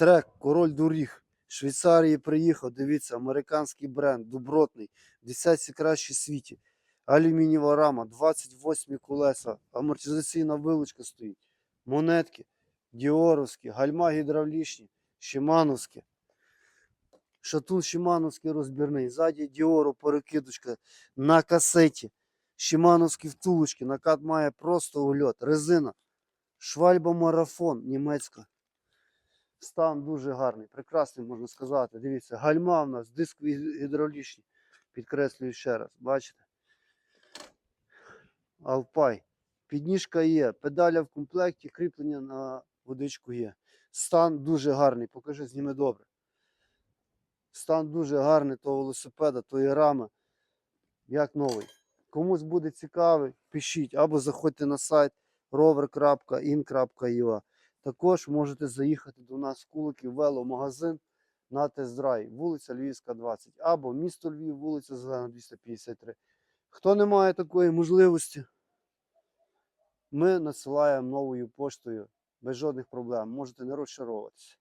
Трек, король доріг. Швейцарії приїхав, дивіться, американський бренд, добротний, в десятці кращий в світі. Алюмінієва рама, 28 колеса, амортизаційна вилучка стоїть, монетки, діоровські, гальма гідравлічні, шимановські. Шатун шимановський розбірний, ззаді діору перекидочка на касеті, шимановські втулочки, накат має просто ульот, резина, швальба марафон німецька. Стан дуже гарний, прекрасний, можна сказати. Дивіться, гальма в нас, дискові гідравлічні. Підкреслюю ще раз, бачите? Алпай. Підніжка є, педаля в комплекті, кріплення на водичку є. Стан дуже гарний, покажи, зніми добре. Стан дуже гарний того велосипеда, тої рами, як новий. Комусь буде цікавий, пишіть або заходьте на сайт rover.in.ua. Також можете заїхати до нас в Куликів веломагазин на тест-драйв, вулиця Львівська, 20, або місто Львів, вулиця Зелена, 253. Хто не має такої можливості, ми надсилаємо новою поштою без жодних проблем. Можете не розчаровуватися.